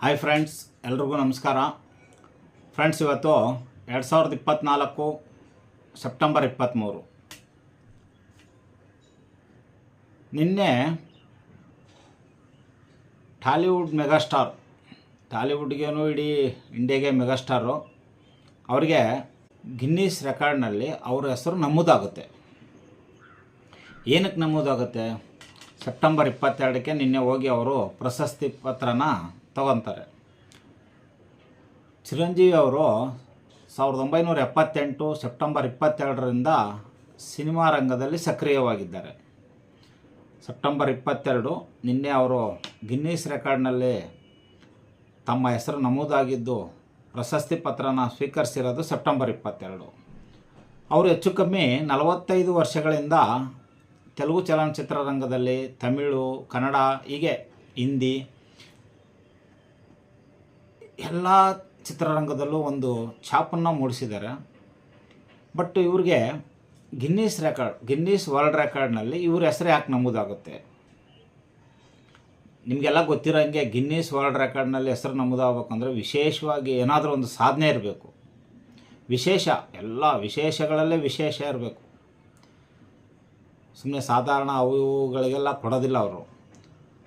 Hi friends ಎಲ್ರಿಗೂ ನಮಸ್ಕಾರ. Friends ಇವತ್ತು ಎರಡು ಸಾವಿರದ ಇಪ್ಪತ್ತ್ನಾಲ್ಕು ಸೆಪ್ಟೆಂಬರ್ ಇಪ್ಪತ್ತ್ಮೂರು ನಿನ್ನೆ ಟಾಲಿವುಡ್ ಮೆಗಾಸ್ಟಾರ್ ಟಾಲಿವುಡ್ಗೇನು ಇಡೀ ಇಂಡಿಯಾಗೆ ಮೆಗಾಸ್ಟಾರು ಅವರಿಗೆ ಗಿನ್ನಿಸ್ ರೆಕಾರ್ಡ್ನಲ್ಲಿ ಅವ್ರ ಹೆಸರು ನಮೂದಾಗುತ್ತೆ. ಏನಕ್ಕೆ ನಮೂದಾಗುತ್ತೆ? ಸೆಪ್ಟೆಂಬರ್ ಇಪ್ಪತ್ತೆರಡಕ್ಕೆ ನಿನ್ನೆ ಹೋಗಿ ಅವರು ಪ್ರಶಸ್ತಿ ಪತ್ರನ ತಗೊತಾರೆ. ಚಿರಂಜೀವಿ ಅವರು ಸಾವಿರದ ಒಂಬೈನೂರ ಎಪ್ಪತ್ತೆಂಟು ಸೆಪ್ಟೆಂಬರ್ ಇಪ್ಪತ್ತೆರಡರಿಂದ ಸಿನಿಮಾ ರಂಗದಲ್ಲಿ ಸಕ್ರಿಯವಾಗಿದ್ದಾರೆ. ಸೆಪ್ಟೆಂಬರ್ ಇಪ್ಪತ್ತೆರಡು ನಿನ್ನೆ ಅವರು ಗಿನ್ನೀಸ್ ರೆಕಾರ್ಡ್ನಲ್ಲಿ ತಮ್ಮ ಹೆಸರು ನಮೂದಾಗಿದ್ದು ಪ್ರಶಸ್ತಿ ಪತ್ರನ ಸ್ವೀಕರಿಸಿರೋದು ಸೆಪ್ಟೆಂಬರ್ ಇಪ್ಪತ್ತೆರಡು. ಅವರು ಹೆಚ್ಚು ಕಮ್ಮಿ ನಲವತ್ತೈದು ವರ್ಷಗಳಿಂದ ತೆಲುಗು ಚಲನಚಿತ್ರರಂಗದಲ್ಲಿ ತಮಿಳು, ಕನ್ನಡ, ಹೀಗೆ ಹಿಂದಿ ಎಲ್ಲ ಚಿತ್ರರಂಗದಲ್ಲೂ ಒಂದು ಛಾಪನ್ನು ಮೂಡಿಸಿದ್ದಾರೆ. ಬಟ್ ಇವ್ರಿಗೆ ಗಿನ್ನಿಸ್ ರೆಕಾರ್ಡ್ ಗಿನ್ನಿಸ್ ವರ್ಲ್ಡ್ ರೆಕಾರ್ಡ್ನಲ್ಲಿ ಇವ್ರ ಹೆಸರು ಯಾಕೆ ನಮೂದಾಗುತ್ತೆ? ನಿಮಗೆಲ್ಲ ಗೊತ್ತಿರೋಂಗೆ ಗಿನ್ನಿಸ್ ವರ್ಲ್ಡ್ ರೆಕಾರ್ಡ್ನಲ್ಲಿ ಹೆಸರು ನಮೂದಾಗಬೇಕಂದ್ರೆ ವಿಶೇಷವಾಗಿ ಏನಾದರೂ ಒಂದು ಸಾಧನೆ ಇರಬೇಕು. ವಿಶೇಷ, ಎಲ್ಲ ವಿಶೇಷಗಳಲ್ಲೇ ವಿಶೇಷ ಇರಬೇಕು. ಸುಮ್ಮನೆ ಸಾಧಾರಣ ಅವುಗಳಿಗೆಲ್ಲ ಕೊಡೋದಿಲ್ಲ ಅವರು.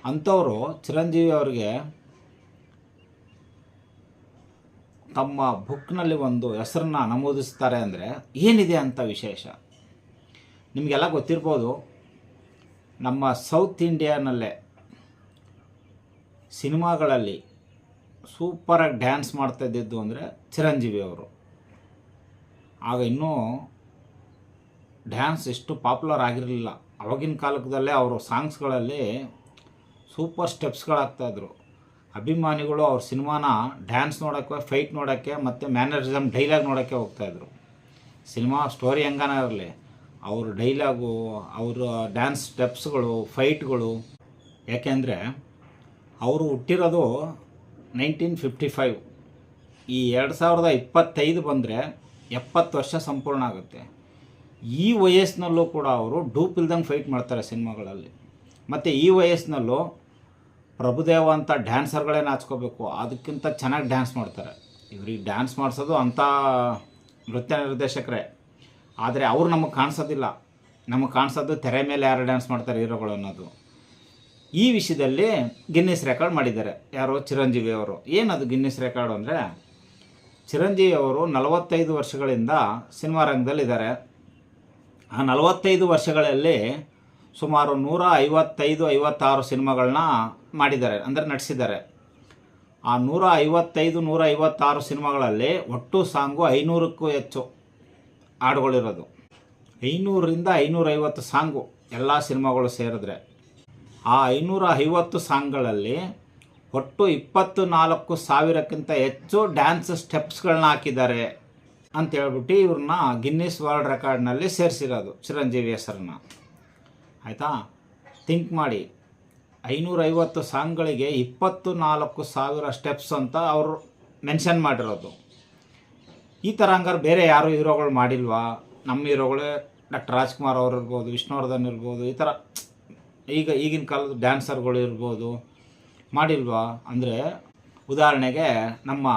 ಅಂಥವರು ಚಿರಂಜೀವಿ ಅವರಿಗೆ ತಮ್ಮ ಬುಕ್ನಲ್ಲಿ ಒಂದು ಹೆಸರನ್ನ ನಮೂದಿಸ್ತಾರೆ ಅಂದರೆ ಏನಿದೆ ಅಂತ ವಿಶೇಷ? ನಿಮಗೆಲ್ಲ ಗೊತ್ತಿರ್ಬೋದು, ನಮ್ಮ ಸೌತ್ ಇಂಡಿಯಾನಲ್ಲೇ ಸಿನಿಮಾಗಳಲ್ಲಿ ಸೂಪರಾಗಿ ಡ್ಯಾನ್ಸ್ ಮಾಡ್ತಾ ಇದ್ದಿದ್ದು ಅಂದರೆ ಚಿರಂಜೀವಿ ಅವರು. ಆಗ ಇನ್ನೂ ಡ್ಯಾನ್ಸ್ ಎಷ್ಟು ಪಾಪ್ಯುಲರ್ ಆಗಿರಲಿಲ್ಲ. ಅವಾಗಿನ ಕಾಲದಲ್ಲೇ ಅವರು ಸಾಂಗ್ಸ್ಗಳಲ್ಲಿ ಸೂಪರ್ ಸ್ಟೆಪ್ಸ್ಗಳಾಗ್ತಾಯಿದ್ರು ಅಭಿಮಾನಿಗಳು ಅವ್ರ ಸಿನಿಮಾನ ಡ್ಯಾನ್ಸ್ ನೋಡೋಕ್ಕೆ ಫೈಟ್ ನೋಡೋಕ್ಕೆ ಮತ್ತು ಮ್ಯಾನರಿಸಮ್ ಡೈಲಾಗ್ ನೋಡೋಕ್ಕೆ ಹೋಗ್ತಾಯಿದ್ರು ಸಿನಿಮಾ ಸ್ಟೋರಿ ಹೆಂಗಾನ ಇರಲಿ. ಅವ್ರ ಡೈಲಾಗು ಅವರ ಡ್ಯಾನ್ಸ್ ಸ್ಟೆಪ್ಸ್ಗಳು ಫೈಟ್ಗಳು ಯಾಕೆಂದರೆ ಅವರು ಹುಟ್ಟಿರೋದು ನೈನ್ಟೀನ್ ಫಿಫ್ಟಿ ಫೈವ್ ಈ ಎರಡು ಸಾವಿರದ ಇಪ್ಪತ್ತೈದು ಬಂದರೆ ಎಪ್ಪತ್ತು ವರ್ಷ ಸಂಪೂರ್ಣ ಆಗುತ್ತೆ. ಈ ವಯಸ್ಸಿನಲ್ಲೂ ಕೂಡ ಅವರು ಡೂಪ್ ಇಲ್ದಂಗೆ ಫೈಟ್ ಮಾಡ್ತಾರೆ ಸಿನಿಮಾಗಳಲ್ಲಿ. ಮತ್ತು ಈ ವಯಸ್ಸಿನಲ್ಲೂ ಪ್ರಭುದೇವ ಅಂತ ಡ್ಯಾನ್ಸರ್ಗಳೇ ನಾಚ್ಕೋಬೇಕು, ಅದಕ್ಕಿಂತ ಚೆನ್ನಾಗಿ ಡ್ಯಾನ್ಸ್ ಮಾಡ್ತಾರೆ. ಇವ್ರಿಗೆ ಡ್ಯಾನ್ಸ್ ಮಾಡಿಸೋದು ಅಂಥ ನೃತ್ಯ ನಿರ್ದೇಶಕರೇ. ಆದರೆ ಅವ್ರು ನಮಗೆ ಕಾಣಿಸೋದಿಲ್ಲ. ನಮಗೆ ಕಾಣಿಸೋದು ತೆರೆ ಮೇಲೆ ಯಾರು ಡ್ಯಾನ್ಸ್ ಮಾಡ್ತಾರೆ ಹೀರೋಗಳು ಅನ್ನೋದು. ಈ ವಿಷಯದಲ್ಲಿ ಗಿನ್ನಿಸ್ ರೆಕಾರ್ಡ್ ಮಾಡಿದ್ದಾರೆ. ಯಾರು ಚಿರಂಜೀವಿ ಅವರು. ಏನದು ಗಿನ್ನಿಸ್ ರೆಕಾರ್ಡ್ ಅಂದರೆ, ಚಿರಂಜೀವಿ ಅವರು ನಲವತ್ತೈದು ವರ್ಷಗಳಿಂದ ಸಿನಿಮಾ ರಂಗದಲ್ಲಿದ್ದಾರೆ. ಆ ನಲವತ್ತೈದು ವರ್ಷಗಳಲ್ಲಿ ಸುಮಾರು ನೂರ ಐವತ್ತೈದು, ಐವತ್ತಾರು ಸಿನಿಮಾಗಳನ್ನ ಮಾಡಿದ್ದಾರೆ, ಅಂದರೆ ನಟಿಸಿದ್ದಾರೆ ಆ ನೂರ ಐವತ್ತೈದು, ನೂರ ಐವತ್ತಾರು ಸಿನಿಮಾಗಳಲ್ಲಿ ಒಟ್ಟು ಸಾಂಗು ಐನೂರಕ್ಕೂ ಹೆಚ್ಚು ಹಾಡುಗಳಿರೋದು. ಐನೂರರಿಂದ ಐನೂರೈವತ್ತು ಸಾಂಗು ಎಲ್ಲ ಸಿನಿಮಾಗಳು ಸೇರಿದ್ರೆ. ಆ ಐನೂರ ಐವತ್ತು ಸಾಂಗ್ಗಳಲ್ಲಿ ಒಟ್ಟು ಇಪ್ಪತ್ತು ನಾಲ್ಕು ಸಾವಿರಕ್ಕಿಂತ ಹೆಚ್ಚು ಡ್ಯಾನ್ಸ್ ಸ್ಟೆಪ್ಸ್ಗಳನ್ನ ಹಾಕಿದ್ದಾರೆ ಅಂತ ಹೇಳ್ಬಿಟ್ಟು ಇವ್ರನ್ನ ಗಿನ್ನಿಸ್ ವರ್ಲ್ಡ್ ರೆಕಾರ್ಡ್ನಲ್ಲಿ ಸೇರಿಸಿರೋದು ಚಿರಂಜೀವಿ ಹೆಸರನ್ನ. ಆಯಿತಾ? ಥಿಂಕ್ ಮಾಡಿ. ಐನೂರೈವತ್ತು ಸಾಂಗ್ಗಳಿಗೆ ಇಪ್ಪತ್ತು ನಾಲ್ಕು ಸಾವಿರ ಸ್ಟೆಪ್ಸ್ ಅಂತ ಅವರು ಮೆನ್ಷನ್ ಮಾಡಿರೋದು. ಈ ಥರ ಹಂಗಾರೆ ಬೇರೆ ಯಾರು ಹೀರೋಗಳು ಮಾಡಿಲ್ವಾ? ನಮ್ಮ ಹೀರೋಗಳೇ ಡಾಕ್ಟರ್ ರಾಜ್ಕುಮಾರ್ ಅವರು ಇರ್ಬೋದು, ವಿಷ್ಣುವರ್ಧನ್ ಇರ್ಬೋದು, ಈ ಥರ ಈಗ ಈಗಿನ ಕಾಲದ ಡ್ಯಾನ್ಸರ್ಗಳು ಇರ್ಬೋದು ಮಾಡಿಲ್ವಾ? ಅಂದರೆ ಉದಾಹರಣೆಗೆ ನಮ್ಮ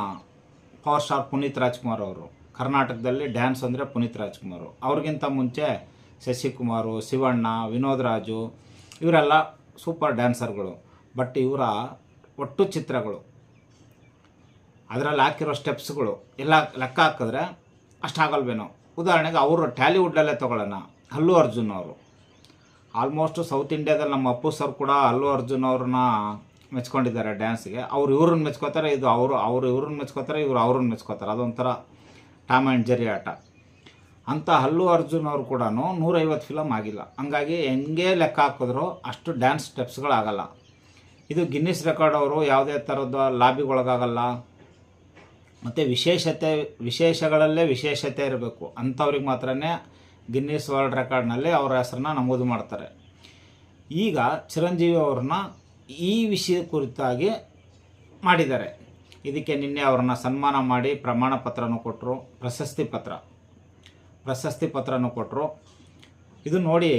ಪವರ್ ಸ್ಟಾರ್ ಪುನೀತ್ ರಾಜ್ಕುಮಾರ್ ಅವರು. ಕರ್ನಾಟಕದಲ್ಲಿ ಡ್ಯಾನ್ಸ್ ಅಂದರೆ ಪುನೀತ್ ರಾಜ್ಕುಮಾರ್. ಅವ್ರಿಗಿಂತ ಮುಂಚೆ ಶಶಿಕುಮಾರು, ಶಿವಣ್ಣ ವಿನೋದ್ ರಾಜು ಇವರೆಲ್ಲ ಸೂಪರ್ ಡ್ಯಾನ್ಸರ್ಗಳು. ಬಟ್ ಇವರ ಒಟ್ಟು ಚಿತ್ರಗಳು, ಅದರಲ್ಲಿ ಹಾಕಿರೋ ಸ್ಟೆಪ್ಸ್ಗಳು ಎಲ್ಲ ಲೆಕ್ಕ ಹಾಕಿದ್ರೆ ಅಷ್ಟಾಗಲ್ವೇನೋ ಉದಾಹರಣೆಗೆ ಅವರು ಟ್ಯಾಲಿವುಡ್ಡಲ್ಲೇ ತೊಗೊಳ್ಳೋಣ, ಅಲ್ಲು ಅರ್ಜುನ್ ಅವರು. ಆಲ್ಮೋಸ್ಟ್ ಸೌತ್ ಇಂಡಿಯಾದಲ್ಲಿ ನಮ್ಮ ಅಪ್ಪು ಸರ್ ಕೂಡ ಅಲ್ಲು ಅರ್ಜುನ್ ಅವ್ರನ್ನ ಮೆಚ್ಕೊಂಡಿದ್ದಾರೆ ಡ್ಯಾನ್ಸ್ಗೆ. ಅವ್ರು ಇವ್ರನ್ನ ಮೆಚ್ಕೋತಾರೆ, ಇದು ಅವರು ಅವರು ಇವ್ರನ್ನ ಮೆಚ್ಕೋತಾರೆ, ಇವ್ರು ಅವ್ರನ್ನ ಮೆಚ್ಕೋತಾರೆ. ಅದೊಂಥರ ಟಾಮ್ ಆ್ಯಂಡ್ ಜೆರಿ ಆಟ. ಅಂಥ ಅಲ್ಲು ಅರ್ಜುನ್ ಅವರು ಕೂಡ ನೂರೈವತ್ತು ಫಿಲಮ್ ಆಗಿಲ್ಲ. ಹಂಗಾಗಿ ಹೆಂಗೆ ಲೆಕ್ಕ ಹಾಕಿದ್ರು ಅಷ್ಟು ಡ್ಯಾನ್ಸ್ ಸ್ಟೆಪ್ಸ್ಗಳಾಗಲ್ಲ ಇದು ಗಿನ್ನಿಸ್ ರೆಕಾರ್ಡ್ ಅವರು ಯಾವುದೇ ಥರದ ಲಾಬಿಗೊಳಗಾಗಲ್ಲ. ಮತ್ತು ವಿಶೇಷತೆ, ವಿಶೇಷಗಳಲ್ಲೇ ವಿಶೇಷತೆ ಇರಬೇಕು. ಅಂಥವ್ರಿಗೆ ಮಾತ್ರ ಗಿನ್ನಿಸ್ ವರ್ಲ್ಡ್ ರೆಕಾರ್ಡ್ನಲ್ಲಿ ಅವರ ಹೆಸರನ್ನ ನಮೂದು ಮಾಡ್ತಾರೆ. ಈಗ ಚಿರಂಜೀವಿ ಅವ್ರನ್ನ ಈ ವಿಷಯ ಕುರಿತಾಗಿ ಮಾಡಿದ್ದಾರೆ. ಇದಕ್ಕೆ ನಿನ್ನೆ ಅವ್ರನ್ನ ಸನ್ಮಾನ ಮಾಡಿ ಪ್ರಮಾಣ ಪತ್ರನೂ ಕೊಟ್ಟರು ಪ್ರಶಸ್ತಿ ಪತ್ರ. ಪ್ರಶಸ್ತಿ ಪತ್ರನೂ ಕೊಟ್ಟರು ಇದು ನೋಡಿ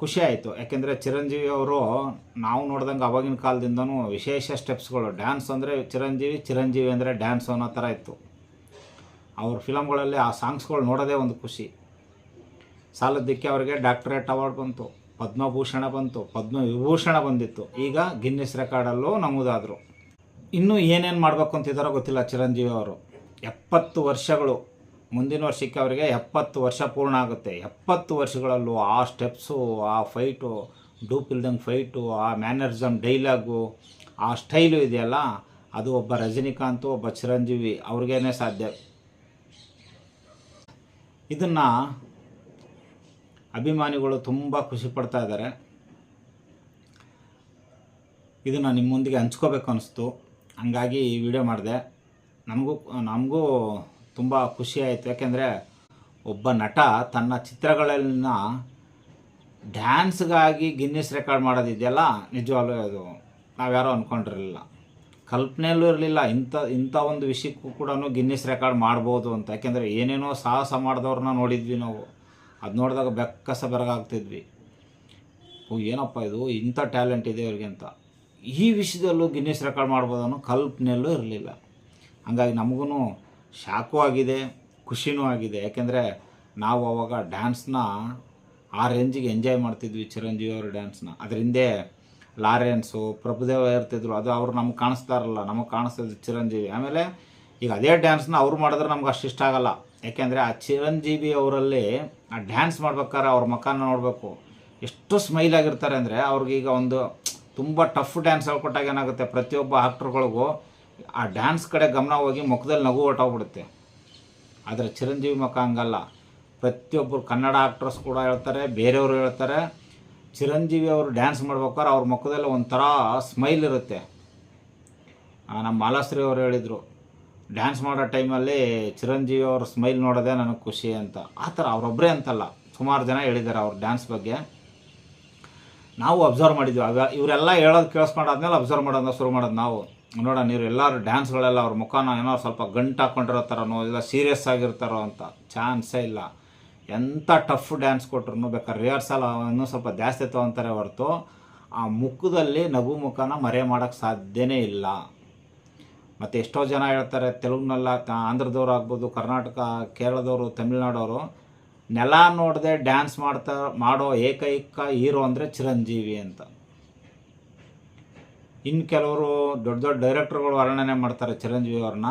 ಖುಷಿ ಆಯಿತು. ಯಾಕೆಂದರೆ ಚಿರಂಜೀವಿ ಅವರು ನಾವು ನೋಡ್ದಂಗೆ ಅವಾಗಿನ ಕಾಲದಿಂದನೂ ವಿಶೇಷ ಸ್ಟೆಪ್ಸ್ಗಳು. ಡ್ಯಾನ್ಸ್ ಅಂದರೆ ಚಿರಂಜೀವಿ ಚಿರಂಜೀವಿ ಅಂದರೆ ಡ್ಯಾನ್ಸ್ ಅನ್ನೋ ಥರ ಇತ್ತು. ಅವ್ರ ಫಿಲಮ್ಗಳಲ್ಲಿ ಆ ಸಾಂಗ್ಸ್ಗಳು ನೋಡೋದೇ ಒಂದು ಖುಷಿ. ಸಾಲದಿಕ್ಕೆ ಅವರಿಗೆ ಡಾಕ್ಟರೇಟ್ ಅವಾರ್ಡ್ ಬಂತು, ಪದ್ಮಭೂಷಣ ಬಂತು, ಪದ್ಮವಿಭೂಷಣ ಬಂದಿತ್ತು. ಈಗ ಗಿನ್ನಿಸ್ ರೆಕಾರ್ಡಲ್ಲೂ ನಮೂದಾದರು. ಇನ್ನೂ ಏನೇನು ಮಾಡಬೇಕು ಅಂತಿದ್ದಾರೋ ಗೊತ್ತಿಲ್ಲ ಚಿರಂಜೀವಿ ಅವರು. ಎಪ್ಪತ್ತು ವರ್ಷಗಳು ಮುಂದಿನ ವರ್ಷಕ್ಕೆ ಅವರಿಗೆ ಎಪ್ಪತ್ತು ವರ್ಷ ಪೂರ್ಣ ಆಗುತ್ತೆ. ಎಪ್ಪತ್ತು ವರ್ಷಗಳಲ್ಲೂ ಆ ಸ್ಟೆಪ್ಸು ಆ ಫೈಟು ಡೂಪ್ ಇಲ್ದಂಗೆ ಫೈಟು ಆ ಮ್ಯಾನರಿಸಮ್ ಡೈಲಾಗು ಆ ಸ್ಟೈಲು ಇದೆಯಲ್ಲ, ಅದು ಒಬ್ಬ ರಜನಿಕಾಂತ್, ಒಬ್ಬ ಚಿರಂಜೀವಿ ಅವ್ರಿಗೇನೆ ಸಾಧ್ಯ. ಇದನ್ನು ಅಭಿಮಾನಿಗಳು ತುಂಬ ಖುಷಿ ಪಡ್ತಾ ಇದ್ದಾರೆ. ಇದನ್ನು ನಿಮ್ಮ ಮುಂದಿಗೆ ಹಂಚ್ಕೋಬೇಕು ಅನಿಸ್ತು. ಹಂಗಾಗಿ ಈ ವಿಡಿಯೋ ಮಾಡಿದೆ. ನಮಗೂ ನಮಗೂ ತುಂಬ ಖುಷಿ ಆಯಿತು. ಯಾಕೆಂದರೆ ಒಬ್ಬ ನಟ ತನ್ನ ಚಿತ್ರಗಳಲ್ಲಿನ ಡ್ಯಾನ್ಸ್ಗಾಗಿ ಗಿನ್ನಿಸ್ ರೆಕಾರ್ಡ್ ಮಾಡೋದಿದೆಯಲ್ಲ ನಿಜವಾಗ್ಲೂ ಅದು ನಾವ್ಯಾರೋ ಅಂದ್ಕೊಂಡಿರಲಿಲ್ಲ ಕಲ್ಪನೆಯಲ್ಲೂ ಇರಲಿಲ್ಲ. ಇಂಥ ಇಂಥ ಒಂದು ವಿಷಯಕ್ಕೂ ಕೂಡ ಗಿನ್ನಿಸ್ ರೆಕಾರ್ಡ್ ಮಾಡ್ಬೋದು ಅಂತ. ಯಾಕೆಂದರೆ ಏನೇನೋ ಸಾಹಸ ಮಾಡಿದವ್ರನ್ನ ನೋಡಿದ್ವಿ ನಾವು. ಅದು ನೋಡಿದಾಗ ಬೆಕ್ಕಸ ಬೆರಗಾಗ್ತಿದ್ವಿ. ಓ, ಏನಪ್ಪ ಇದು? ಇಂಥ ಟ್ಯಾಲೆಂಟ್ ಇದೆ ಇವ್ರಿಗೆ ಅಂತ. ಈ ವಿಷಯದಲ್ಲೂ ಗಿನ್ನಿಸ್ ರೆಕಾರ್ಡ್ ಮಾಡ್ಬೋದು ಅನ್ನೋ ಕಲ್ಪನೆಯಲ್ಲೂ ಇರಲಿಲ್ಲ. ಹಂಗಾಗಿ ನಮಗೂ ಶಾಕು ಆಗಿದೆ, ಖುಷಿನೂ ಆಗಿದೆ. ಯಾಕೆಂದರೆ ನಾವು ಅವಾಗ ಡ್ಯಾನ್ಸ್ನ ಆ ರೇಂಜಿಗೆ ಎಂಜಾಯ್ ಮಾಡ್ತಿದ್ವಿ, ಚಿರಂಜೀವಿ ಅವ್ರ ಡ್ಯಾನ್ಸ್ನ. ಅದ್ರ ಹಿಂದೆ ಲಾರೆನ್ಸು, ಪ್ರಭುದೇವ ಇರ್ತಿದ್ರು. ಅದು ಅವ್ರು ನಮ್ಗೆ ಕಾಣಿಸ್ತಾರಲ್ಲ, ನಮಗೆ ಕಾಣಿಸ್ತಿದ್ರು ಚಿರಂಜೀವಿ. ಆಮೇಲೆ ಈಗ ಅದೇ ಡ್ಯಾನ್ಸ್ನ ಅವ್ರು ಮಾಡಿದ್ರೆ ನಮ್ಗೆ ಅಷ್ಟು ಇಷ್ಟ ಆಗಲ್ಲ. ಯಾಕೆಂದರೆ ಆ ಚಿರಂಜೀವಿ ಅವರಲ್ಲಿ ಆ ಡ್ಯಾನ್ಸ್ ಮಾಡ್ಬೇಕಾದ್ರೆ ಅವ್ರ ಮಖಾನ ನೋಡಬೇಕು. ಎಷ್ಟು ಸ್ಮೈಲ್ ಆಗಿರ್ತಾರೆ ಅಂದರೆ ಅವ್ರಿಗೀಗ ಒಂದು ತುಂಬ ಟಫ್ ಡ್ಯಾನ್ಸ್ ಹೇಳ್ಕೊಟ್ಟಾಗ ಏನಾಗುತ್ತೆ? ಪ್ರತಿಯೊಬ್ಬ ಆಕ್ಟ್ರುಗಳಿಗೂ ಆ ಡ್ಯಾನ್ಸ್ ಕಡೆ ಗಮನ ಹೋಗಿ ಮುಖದಲ್ಲಿ ನಗು ಹೊಟ್ಟೋಗ್ಬಿಡುತ್ತೆ ಆದರೆ ಚಿರಂಜೀವಿ ಮುಖ ಹಂಗಲ್ಲ. ಪ್ರತಿಯೊಬ್ಬರು ಕನ್ನಡ ಆ್ಯಕ್ಟ್ರಸ್ ಕೂಡ ಹೇಳ್ತಾರೆ, ಬೇರೆಯವರು ಹೇಳ್ತಾರೆ, ಚಿರಂಜೀವಿ ಅವರು ಡ್ಯಾನ್ಸ್ ಮಾಡ್ಬೇಕಾದ್ರೆ ಅವ್ರ ಮುಖದಲ್ಲಿ ಒಂಥರ ಸ್ಮೈಲ್ ಇರುತ್ತೆ. ನಮ್ಮ ಮಾಲಾಶ್ರೀ ಅವರು ಹೇಳಿದರು ಡ್ಯಾನ್ಸ್ ಮಾಡೋ ಟೈಮಲ್ಲಿ ಚಿರಂಜೀವಿ ಅವ್ರ ಸ್ಮೈಲ್ ನೋಡೋದೇ ನನಗೆ ಖುಷಿ ಅಂತ. ಆ ಥರ ಅವರೊಬ್ಬರೇ ಅಂತಲ್ಲ, ಸುಮಾರು ಜನ ಹೇಳಿದ್ದಾರೆ ಅವ್ರ ಡ್ಯಾನ್ಸ್ ಬಗ್ಗೆ. ನಾವು ಅಬ್ಸರ್ವ್ ಮಾಡಿದ್ವಿ, ಅವ ಇವರೆಲ್ಲ ಹೇಳೋದು ಕೇಳಿಸ್ಕೊಂಡಾದ್ಮೇಲೆ ಅಬ್ಸರ್ವ್ ಮಾಡೋದನ್ನ ಶುರು ಮಾಡೋದು ನಾವು. ನೋಡೋಣ ನೀವು ಎಲ್ಲರೂ ಡ್ಯಾನ್ಸ್ಗಳೆಲ್ಲ ಅವ್ರ ಮುಖನ ಏನೋ ಸ್ವಲ್ಪ ಗಂಟು ಹಾಕ್ಕೊಂಡಿರೋ ಥರನೋ ಇಲ್ಲ ಸೀರಿಯಸ್ ಆಗಿರ್ತಾರೋ ಅಂತ ಚಾನ್ಸೇ ಇಲ್ಲ. ಎಂಥ ಟಫ್ ಡ್ಯಾನ್ಸ್ ಕೊಟ್ರು ಬೇಕಾದ್ರೆ ರಿಹರ್ಸಲ್ ಇನ್ನೂ ಸ್ವಲ್ಪ ಜಾಸ್ತಿ ತೊಗೊತಾರೆ ಹೊರತು, ಆ ಮುಖದಲ್ಲಿ ನಗು ಮುಖನ ಮರೆ ಮಾಡೋಕ್ಕೆ ಸಾಧ್ಯನೇ ಇಲ್ಲ. ಮತ್ತು ಎಷ್ಟೋ ಜನ ಹೇಳ್ತಾರೆ, ತೆಲುಗಿನೆಲ್ಲ ಆಂಧ್ರದವ್ರು ಆಗ್ಬೋದು, ಕರ್ನಾಟಕ, ಕೇರಳದವರು, ತಮಿಳ್ನಾಡವರು, ನೆಲ ನೋಡದೆ ಡ್ಯಾನ್ಸ್ ಮಾಡ್ತಾ, ಮಾಡೋ ಏಕೈಕ ಹೀರೋ ಅಂದರೆ ಚಿರಂಜೀವಿ ಅಂತ. ಇನ್ನು ಕೆಲವರು ದೊಡ್ಡ ದೊಡ್ಡ ಡೈರೆಕ್ಟರ್ಗಳು ವರ್ಣನೆ ಮಾಡ್ತಾರೆ ಚಿರಂಜೀವಿ ಅವ್ರನ್ನ.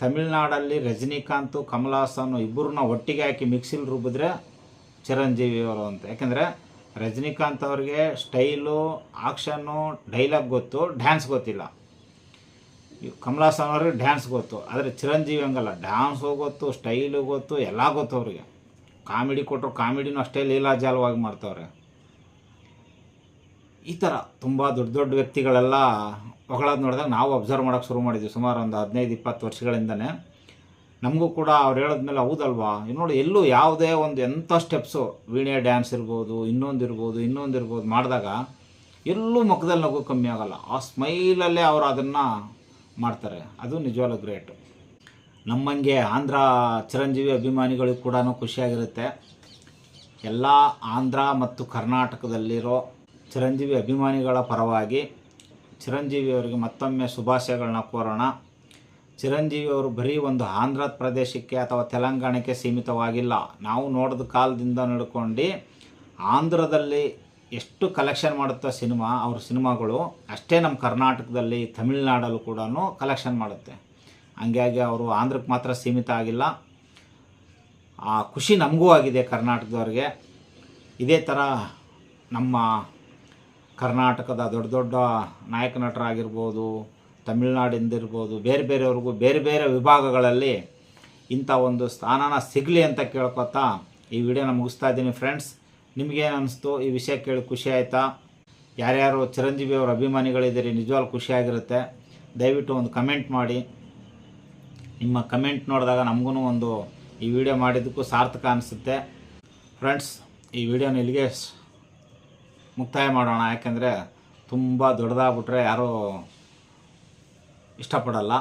ತಮಿಳ್ನಾಡಲ್ಲಿ ರಜನಿಕಾಂತ್ ಕಮಲ್ ಹಾಸನ್ ಇಬ್ಬರನ್ನ ಒಟ್ಟಿಗೆ ಹಾಕಿ ಮಿಕ್ಸಿಲ್ ರುಬ್ಬಿದ್ರೆ ಚಿರಂಜೀವಿ ಅವರು ಅಂತ. ಯಾಕೆಂದರೆ ರಜನಿಕಾಂತ್ ಅವ್ರಿಗೆ ಸ್ಟೈಲು, ಆಕ್ಷನ್ನು, ಡೈಲಾಗ್ ಗೊತ್ತು, ಡ್ಯಾನ್ಸ್ ಗೊತ್ತಿಲ್ಲ. ಕಮಲ್ ಹಾಸನ್ ಅವ್ರಿಗೆ ಡ್ಯಾನ್ಸ್ ಗೊತ್ತು. ಆದರೆ ಚಿರಂಜೀವಿ ಹಂಗಲ್ಲ. ಡ್ಯಾನ್ಸು ಗೊತ್ತು, ಸ್ಟೈಲು ಗೊತ್ತು, ಎಲ್ಲ ಗೊತ್ತು ಅವರಿಗೆ. ಕಾಮಿಡಿ ಕೊಟ್ಟರು ಕಾಮಿಡಿನೂ ಅಷ್ಟೇ ಲೀಲಾಜಾಲವಾಗಿ ಮಾಡ್ತವ್ರೆ. ಈ ಥರ ತುಂಬ ದೊಡ್ಡ ದೊಡ್ಡ ವ್ಯಕ್ತಿಗಳೆಲ್ಲ ಹೊಗಳೋದು ನೋಡಿದಾಗ ನಾವು ಅಬ್ಸರ್ವ್ ಮಾಡೋಕ್ಕೆ ಶುರು ಮಾಡಿದ್ವಿ ಸುಮಾರು ಒಂದು ಹದಿನೈದು, ಇಪ್ಪತ್ತು ವರ್ಷಗಳಿಂದನೇ. ನಮಗೂ ಕೂಡ ಅವ್ರು ಹೇಳಿದ್ಮೇಲೆ ಹೌದಲ್ವಾ? ನೋಡಿ ಎಲ್ಲೂ ಯಾವುದೇ ಒಂದು ಎಂಥ ಸ್ಟೆಪ್ಸು ವೀಣೆ ಡ್ಯಾನ್ಸ್ ಇರ್ಬೋದು, ಇನ್ನೊಂದು ಇರ್ಬೋದು ಇನ್ನೊಂದು ಇರ್ಬೋದು ಮಾಡಿದಾಗ ಎಲ್ಲೂ ಮುಖದಲ್ಲಿ ನಗು ಕಮ್ಮಿ ಆಗೋಲ್ಲ. ಆ ಸ್ಮೈಲಲ್ಲೇ ಅವರು ಅದನ್ನು ಮಾಡ್ತಾರೆ. ಅದು ನಿಜವಾಗ್ಲೂ ಗ್ರೇಟು ನಮ್ಮಂಗೆ ಆಂಧ್ರ ಚಿರಂಜೀವಿ ಅಭಿಮಾನಿಗಳಿಗೂ ಕೂಡ ಖುಷಿಯಾಗಿರುತ್ತೆ. ಎಲ್ಲ ಆಂಧ್ರ ಮತ್ತು ಕರ್ನಾಟಕದಲ್ಲಿರೋ ಚಿರಂಜೀವಿ ಅಭಿಮಾನಿಗಳ ಪರವಾಗಿ ಚಿರಂಜೀವಿ ಅವರಿಗೆ ಮತ್ತೊಮ್ಮೆ ಶುಭಾಶಯಗಳನ್ನ ಕೋರೋಣ. ಚಿರಂಜೀವಿ ಅವರು ಬರೀ ಒಂದು ಆಂಧ್ರ ಪ್ರದೇಶಕ್ಕೆ ಅಥವಾ ತೆಲಂಗಾಣಕ್ಕೆ ಸೀಮಿತವಾಗಿಲ್ಲ. ನಾವು ನೋಡಿದ ಕಾಲದಿಂದ ನಡ್ಕೊಂಡು ಆಂಧ್ರದಲ್ಲಿ ಎಷ್ಟು ಕಲೆಕ್ಷನ್ ಮಾಡುತ್ತೋ ಸಿನಿಮಾ, ಅವ್ರ ಸಿನಿಮಾಗಳು, ಅಷ್ಟೇ ನಮ್ಮ ಕರ್ನಾಟಕದಲ್ಲಿ, ತಮಿಳ್ನಾಡಲ್ಲೂ ಕೂಡ ಕಲೆಕ್ಷನ್ ಮಾಡುತ್ತೆ. ಹಂಗಾಗಿ ಅವರು ಆಂಧ್ರಕ್ಕೆ ಮಾತ್ರ ಸೀಮಿತ ಆಗಿಲ್ಲ. ಆ ಖುಷಿ ನಮಗೂ ಆಗಿದೆ ಕರ್ನಾಟಕದವ್ರಿಗೆ. ಇದೇ ಥರ ನಮ್ಮ ಕರ್ನಾಟಕದ ದೊಡ್ಡ ದೊಡ್ಡ ನಾಯಕ ನಟರಾಗಿರ್ಬೋದು, ತಮಿಳ್ನಾಡಿಂದಿರ್ಬೋದು, ಬೇರೆ ಬೇರೆಯವ್ರಿಗೂ ಬೇರೆ ಬೇರೆ ವಿಭಾಗಗಳಲ್ಲಿ ಇಂಥ ಒಂದು ಸ್ಥಾನನ ಸಿಗಲಿ ಅಂತ ಕೇಳ್ಕೊತಾ ಈ ವಿಡಿಯೋನ ಮುಗಿಸ್ತಾ ಇದ್ದೀನಿ ಫ್ರೆಂಡ್ಸ್ ನಿಮಗೇನು ಅನ್ನಿಸ್ತು ಈ ವಿಷಯ ಕೇಳಿ ಖುಷಿ ಆಯಿತಾ? ಯಾರ್ಯಾರು ಚಿರಂಜೀವಿ ಅವರ ಅಭಿಮಾನಿಗಳಿದ್ದೀರಿ, ನಿಜವಾಗ್ಲೂ ಖುಷಿಯಾಗಿರುತ್ತೆ ದಯವಿಟ್ಟು ಒಂದು ಕಮೆಂಟ್ ಮಾಡಿ. ನಿಮ್ಮ ಕಮೆಂಟ್ ನೋಡಿದಾಗ ನಮಗೂ ಒಂದು ಈ ವಿಡಿಯೋ ಮಾಡಿದ್ದಕ್ಕೂ ಸಾರ್ಥಕ ಅನಿಸುತ್ತೆ. ಫ್ರೆಂಡ್ಸ್ ಈ ವಿಡಿಯೋನ ಇಲ್ಲಿಗೆ ಮುಕ್ತಾಯ ಮಾಡೋಣ. ಯಾಕೆಂದರೆ ತುಂಬ ದೊಡ್ಡದಾಗ್ಬಿಟ್ರೆ ಯಾರೂ ಇಷ್ಟಪಡಲ್ಲ.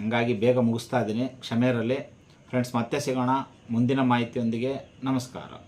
ಹಂಗಾಗಿ ಬೇಗ ಮುಗಿಸ್ತಾ ಇದ್ದೀನಿ. ಇರಲಿ ಫ್ರೆಂಡ್ಸ್ ಮತ್ತೆ ಸಿಗೋಣ. ಮುಂದಿನ ಮಾಹಿತಿಯೊಂದಿಗೆ ನಮಸ್ಕಾರ.